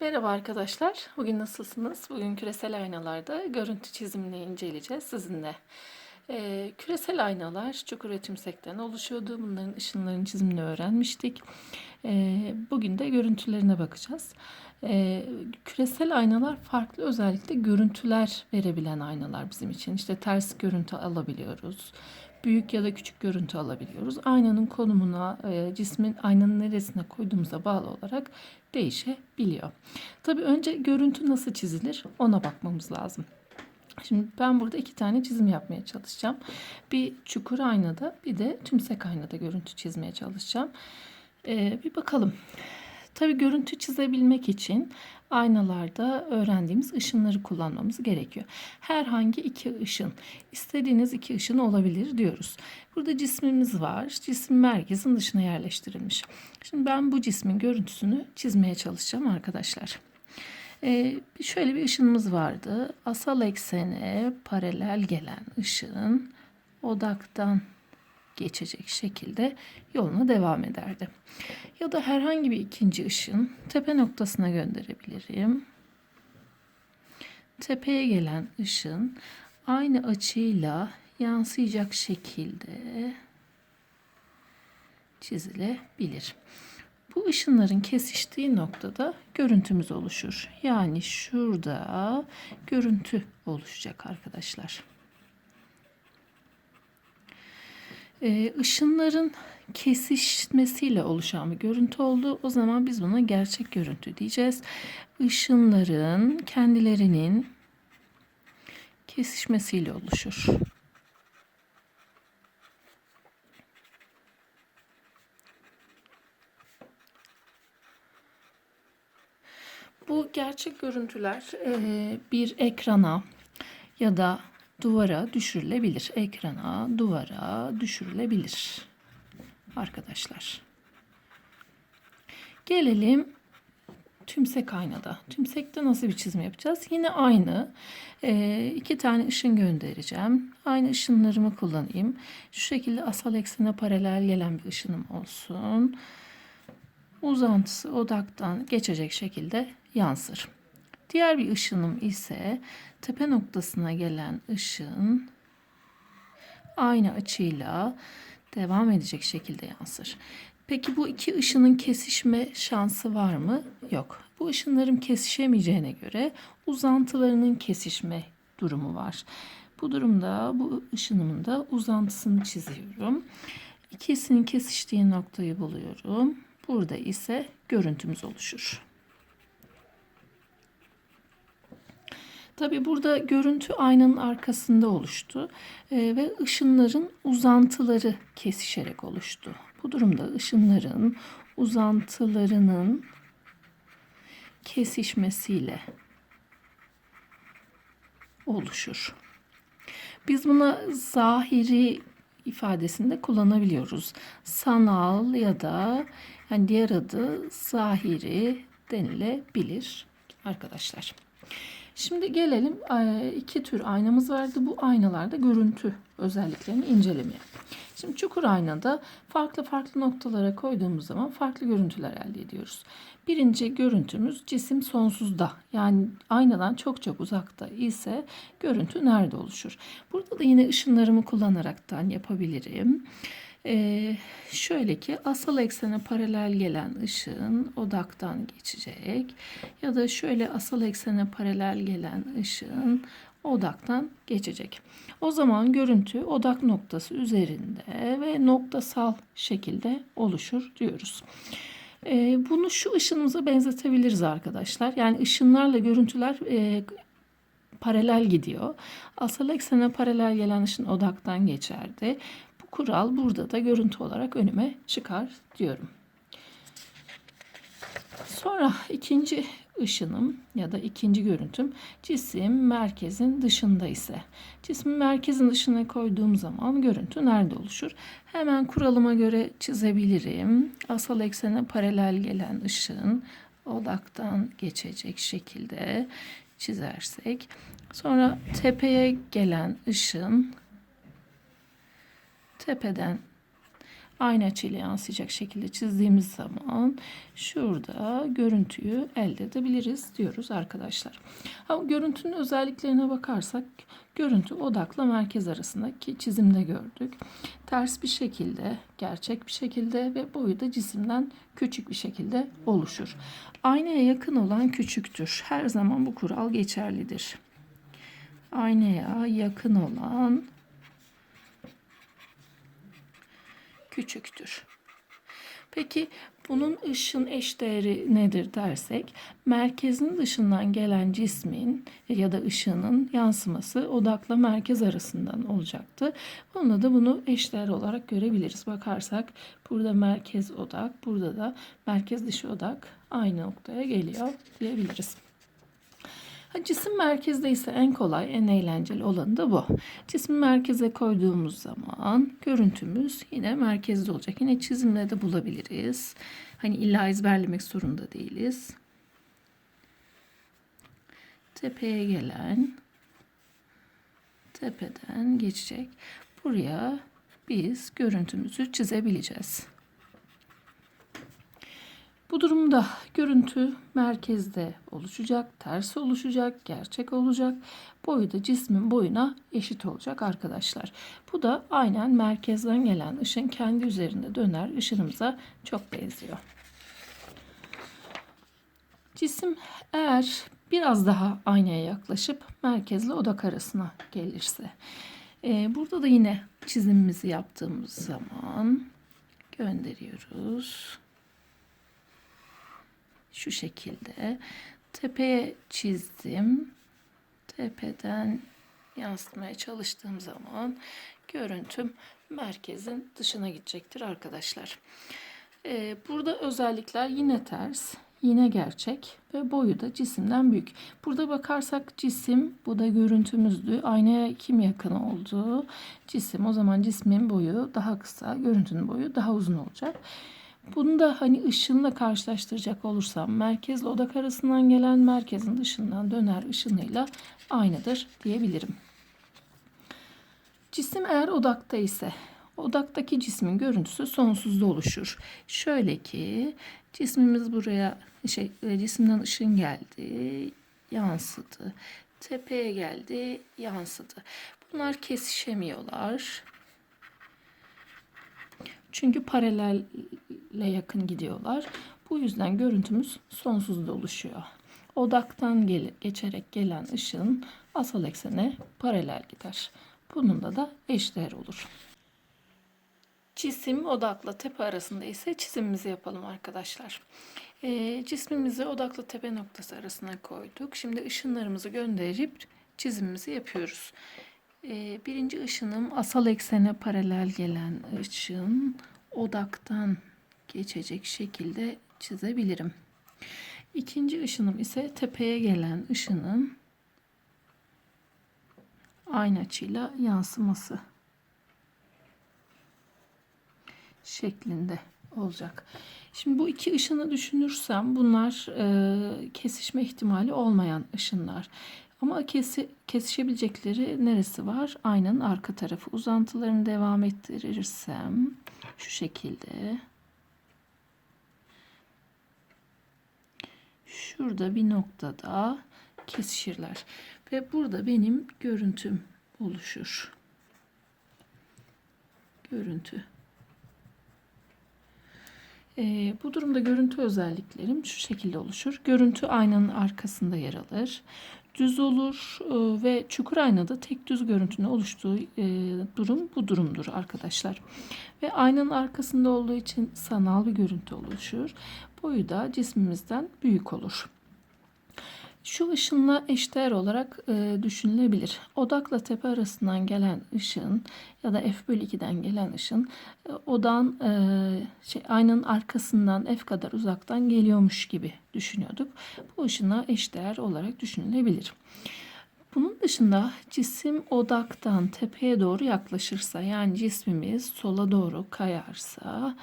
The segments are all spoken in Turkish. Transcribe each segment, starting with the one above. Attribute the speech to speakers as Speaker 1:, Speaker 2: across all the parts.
Speaker 1: Merhaba arkadaşlar. Bugün nasılsınız? Bugün küresel aynalarda görüntü çizimini inceleyeceğiz sizinle. Ee, küresel aynalar çukur ve tümsekten oluşuyordu. Bunların ışınların çizimini öğrenmiştik. Ee, bugün de görüntülerine bakacağız. Ee, küresel aynalar farklı özellikle görüntüler verebilen aynalar bizim için. İşte ters görüntü alabiliyoruz. Büyük ya da küçük görüntü alabiliyoruz. Aynanın konumuna, e, cismin aynanın neresine koyduğumuza bağlı olarak değişebiliyor. Tabii önce görüntü nasıl çizilir ona bakmamız lazım. Şimdi ben burada iki tane çizim yapmaya çalışacağım. Bir çukur aynada bir de tümsek aynada görüntü çizmeye çalışacağım. Ee, bir bakalım. Tabii görüntü çizebilmek için aynalarda öğrendiğimiz ışınları kullanmamız gerekiyor. Herhangi iki ışın, istediğiniz iki ışın olabilir diyoruz. Burada cismimiz var. Cisim merkezin dışına yerleştirilmiş. Şimdi ben bu cismin görüntüsünü çizmeye çalışacağım arkadaşlar. Ee, şöyle bir ışınımız vardı. Asal eksene paralel gelen ışın odaktan geçecek şekilde yoluna devam ederdi. Ya da herhangi bir ikinci ışın tepe noktasına gönderebilirim. Tepeye gelen ışın aynı açıyla yansıyacak şekilde çizilebilir. Bu ışınların kesiştiği noktada görüntümüz oluşur. Yani şurada görüntü oluşacak arkadaşlar. Ee, ışınların kesişmesiyle oluşan bir görüntü oldu. O zaman biz buna gerçek görüntü diyeceğiz. Işınların kendilerinin kesişmesiyle oluşur. Bu gerçek görüntüler e, bir ekrana ya da duvara düşürülebilir. Ekrana, duvara düşürülebilir. Arkadaşlar. Gelelim tümsek aynada. Tümsekte nasıl bir çizim yapacağız? Yine aynı. E, iki tane ışın göndereceğim. Aynı ışınlarımı kullanayım. Şu şekilde asal eksene paralel gelen bir ışınım olsun. Uzantısı odaktan geçecek şekilde yansır. Diğer bir ışınım ise tepe noktasına gelen ışın aynı açıyla devam edecek şekilde yansır. Peki bu iki ışının kesişme şansı var mı? Yok. Bu ışınların kesişemeyeceğine göre uzantılarının kesişme durumu var. Bu durumda bu ışınımın da uzantısını çiziyorum. İkisinin kesiştiği noktayı buluyorum. Burada ise görüntümüz oluşur. Tabi burada görüntü aynanın arkasında oluştu e, ve ışınların uzantıları kesişerek oluştu. Bu durumda ışınların uzantılarının kesişmesiyle oluşur. Biz buna zahiri ifadesinde kullanabiliyoruz. Sanal ya da yani diğer adı zahiri denilebilir arkadaşlar. Şimdi gelelim iki tür aynamız vardı. Bu aynalarda görüntü özelliklerini incelemeye. Şimdi çukur aynada farklı farklı noktalara koyduğumuz zaman farklı görüntüler elde ediyoruz. Birinci görüntümüz cisim sonsuzda. Yani aynadan çok çok uzakta ise görüntü nerede oluşur? Burada da yine ışınlarımı kullanaraktan yapabilirim. Ee, şöyle ki asal eksene paralel gelen ışın odaktan geçecek ya da şöyle asal eksene paralel gelen ışın odaktan geçecek. O zaman görüntü odak noktası üzerinde ve noktasal şekilde oluşur diyoruz. Ee, bunu şu ışınımıza benzetebiliriz arkadaşlar. Yani ışınlarla görüntüler e, paralel gidiyor. Asal eksene paralel gelen ışın odaktan geçerdi. Kural burada da görüntü olarak önüme çıkar diyorum. Sonra ikinci ışınım ya da ikinci görüntüm cisim merkezin dışında ise cismi merkezin dışına koyduğum zaman görüntü nerede oluşur? Hemen kuralıma göre çizebilirim. Asal eksene paralel gelen ışın odaktan geçecek şekilde çizersek sonra tepeye gelen ışın tepeden aynı açıyla yansıyacak şekilde çizdiğimiz zaman şurada görüntüyü elde edebiliriz diyoruz arkadaşlar. Ama görüntünün özelliklerine bakarsak görüntü odakla merkez arasındaki çizimde gördük. Ters bir şekilde, gerçek bir şekilde ve boyu da cisimden küçük bir şekilde oluşur. Aynaya yakın olan küçüktür. Her zaman bu kural geçerlidir. Aynaya yakın olan küçüktür. Peki bunun ışın eşdeğeri nedir dersek merkezin dışından gelen cismin ya da ışığının yansıması odakla merkez arasından olacaktı. Bununla da bunu eşdeğer olarak görebiliriz. Bakarsak burada merkez odak, burada da merkez dışı odak aynı noktaya geliyor diyebiliriz. Cisim merkezde ise en kolay, en eğlenceli olanı da bu. Cismi merkeze koyduğumuz zaman görüntümüz yine merkezde olacak. Yine çizimle de bulabiliriz. Hani illa ezberlemek zorunda değiliz. Tepeye gelen tepeden geçecek. Buraya biz görüntümüzü çizebileceğiz. Bu durumda görüntü merkezde oluşacak, ters oluşacak, gerçek olacak. Boyu da cismin boyuna eşit olacak arkadaşlar. Bu da aynen merkezden gelen ışın kendi üzerinde döner ışınımıza çok benziyor. Cisim eğer biraz daha aynaya yaklaşıp merkezle odak arasına gelirse. Ee, burada da yine çizimimizi yaptığımız zaman gönderiyoruz şu şekilde tepeye çizdim. Tepeden yansıtmaya çalıştığım zaman görüntüm merkezin dışına gidecektir arkadaşlar. Ee, burada özellikler yine ters, yine gerçek ve boyu da cisimden büyük. Burada bakarsak cisim, bu da görüntümüzdü. Aynaya kim yakın oldu? Cisim. O zaman cismin boyu daha kısa, görüntünün boyu daha uzun olacak. Bunu da hani ışınla karşılaştıracak olursam merkezle odak arasından gelen merkezin dışından döner ışınıyla aynıdır diyebilirim. Cisim eğer odakta ise odaktaki cismin görüntüsü sonsuzda oluşur. Şöyle ki cismimiz buraya şey cisimden ışın geldi, yansıdı. Tepeye geldi, yansıdı. Bunlar kesişemiyorlar. Çünkü paralelle yakın gidiyorlar. Bu yüzden görüntümüz sonsuzda oluşuyor. Odaktan gel geçerek gelen ışın asal eksene paralel gider. Bununla da eşdeğer olur. Cisim odakla tepe arasında ise çizimimizi yapalım arkadaşlar. E, cismimizi odakla tepe noktası arasına koyduk. Şimdi ışınlarımızı gönderip çizimimizi yapıyoruz. Ee, birinci ışınım asal eksene paralel gelen ışın odaktan geçecek şekilde çizebilirim. İkinci ışınım ise tepeye gelen ışının aynı açıyla yansıması şeklinde olacak. Şimdi bu iki ışını düşünürsem bunlar e, kesişme ihtimali olmayan ışınlar. Ama kesi, kesişebilecekleri neresi var? Aynanın arka tarafı. Uzantılarını devam ettirirsem şu şekilde. Şurada bir noktada kesişirler. Ve burada benim görüntüm oluşur. Görüntü. E, bu durumda görüntü özelliklerim şu şekilde oluşur. Görüntü aynanın arkasında yer alır düz olur e, ve çukur aynada tek düz görüntünün oluştuğu e, durum bu durumdur arkadaşlar. Ve aynanın arkasında olduğu için sanal bir görüntü oluşur. Boyu da cismimizden büyük olur. Şu ışınla eşdeğer olarak e, düşünülebilir. Odakla tepe arasından gelen ışın ya da f bölü 2'den gelen ışın e, odan e, şey, aynanın arkasından f kadar uzaktan geliyormuş gibi düşünüyorduk. Bu ışına eşdeğer olarak düşünülebilir. Bunun dışında cisim odaktan tepeye doğru yaklaşırsa yani cismimiz sola doğru kayarsa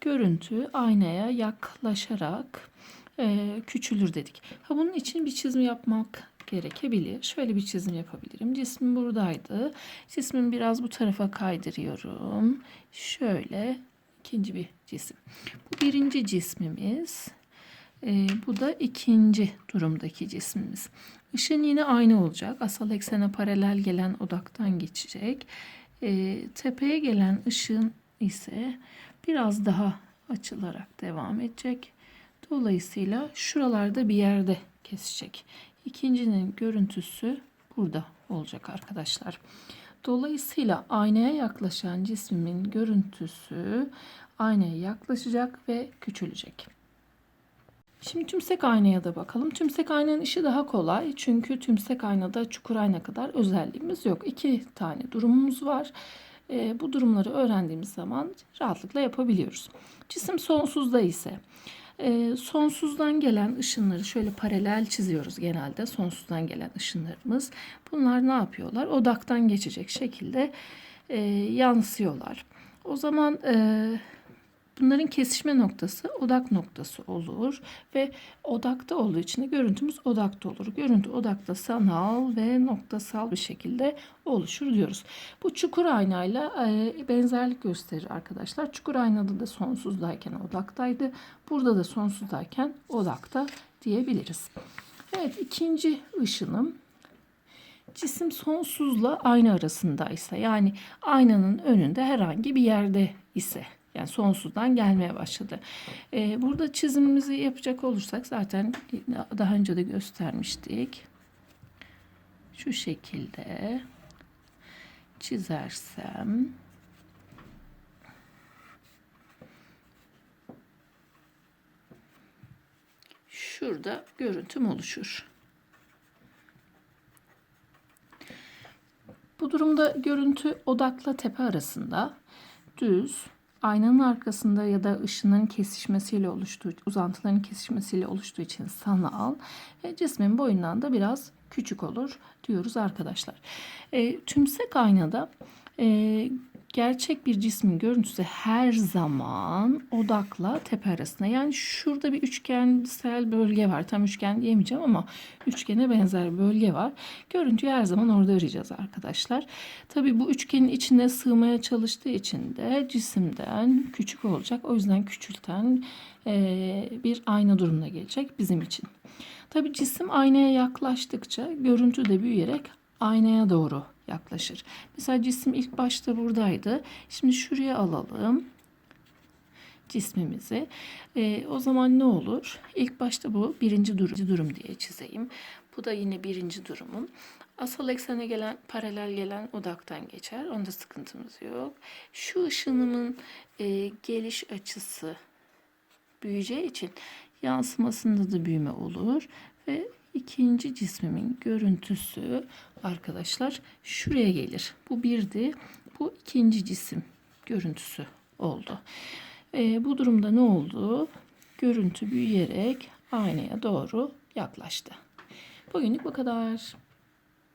Speaker 1: görüntü aynaya yaklaşarak e, küçülür dedik. Ha bunun için bir çizim yapmak gerekebilir. Şöyle bir çizim yapabilirim. Cismim buradaydı. Cismimi biraz bu tarafa kaydırıyorum. Şöyle ikinci bir cisim. Bu birinci cismimiz. Ee, bu da ikinci durumdaki cismimiz. Işın yine aynı olacak. Asal eksene paralel gelen odaktan geçecek. Ee, tepeye gelen ışın ise biraz daha açılarak devam edecek. Dolayısıyla şuralarda bir yerde kesecek. İkincinin görüntüsü burada olacak arkadaşlar. Dolayısıyla aynaya yaklaşan cismimin görüntüsü aynaya yaklaşacak ve küçülecek. Şimdi tümsek aynaya da bakalım. Tümsek aynanın işi daha kolay. Çünkü tümsek aynada çukur ayna kadar özelliğimiz yok. İki tane durumumuz var. E, bu durumları öğrendiğimiz zaman rahatlıkla yapabiliyoruz. Cisim sonsuzda ise e, sonsuzdan gelen ışınları şöyle paralel çiziyoruz genelde. Sonsuzdan gelen ışınlarımız. Bunlar ne yapıyorlar? Odaktan geçecek şekilde e, yansıyorlar. O zaman e, bunların kesişme noktası odak noktası olur ve odakta olduğu için de görüntümüz odakta olur. Görüntü odakta sanal ve noktasal bir şekilde oluşur diyoruz. Bu çukur aynayla e, benzerlik gösterir arkadaşlar. Çukur aynada da sonsuzdayken odaktaydı. Burada da sonsuzdayken odakta diyebiliriz. Evet ikinci ışınım cisim sonsuzla ayna arasındaysa yani aynanın önünde herhangi bir yerde ise yani sonsuzdan gelmeye başladı. Ee, burada çizimimizi yapacak olursak zaten daha önce de göstermiştik. Şu şekilde çizersem şurada görüntüm oluşur. Bu durumda görüntü odakla tepe arasında düz, aynanın arkasında ya da ışınların kesişmesiyle oluştuğu, uzantıların kesişmesiyle oluştuğu için sanal ve cismin boyundan da biraz küçük olur diyoruz arkadaşlar. E, tümsek aynada e, gerçek bir cismin görüntüsü her zaman odakla tepe arasında. Yani şurada bir üçgensel bölge var. Tam üçgen diyemeyeceğim ama üçgene benzer bir bölge var. Görüntüyü her zaman orada arayacağız arkadaşlar. Tabi bu üçgenin içine sığmaya çalıştığı için de cisimden küçük olacak. O yüzden küçülten e, bir ayna durumuna gelecek bizim için. Tabi cisim aynaya yaklaştıkça görüntü de büyüyerek aynaya doğru yaklaşır. Mesela cisim ilk başta buradaydı. Şimdi şuraya alalım cismimizi. E, o zaman ne olur? İlk başta bu birinci durum, durum diye çizeyim. Bu da yine birinci durumum. Asal eksene gelen, paralel gelen odaktan geçer. Onda sıkıntımız yok. Şu ışınımın e, geliş açısı büyüyeceği için yansımasında da büyüme olur ve ikinci cismimin görüntüsü arkadaşlar şuraya gelir. Bu birdi. Bu ikinci cisim görüntüsü oldu. E, bu durumda ne oldu? Görüntü büyüyerek aynaya doğru yaklaştı. Bugünlük bu kadar.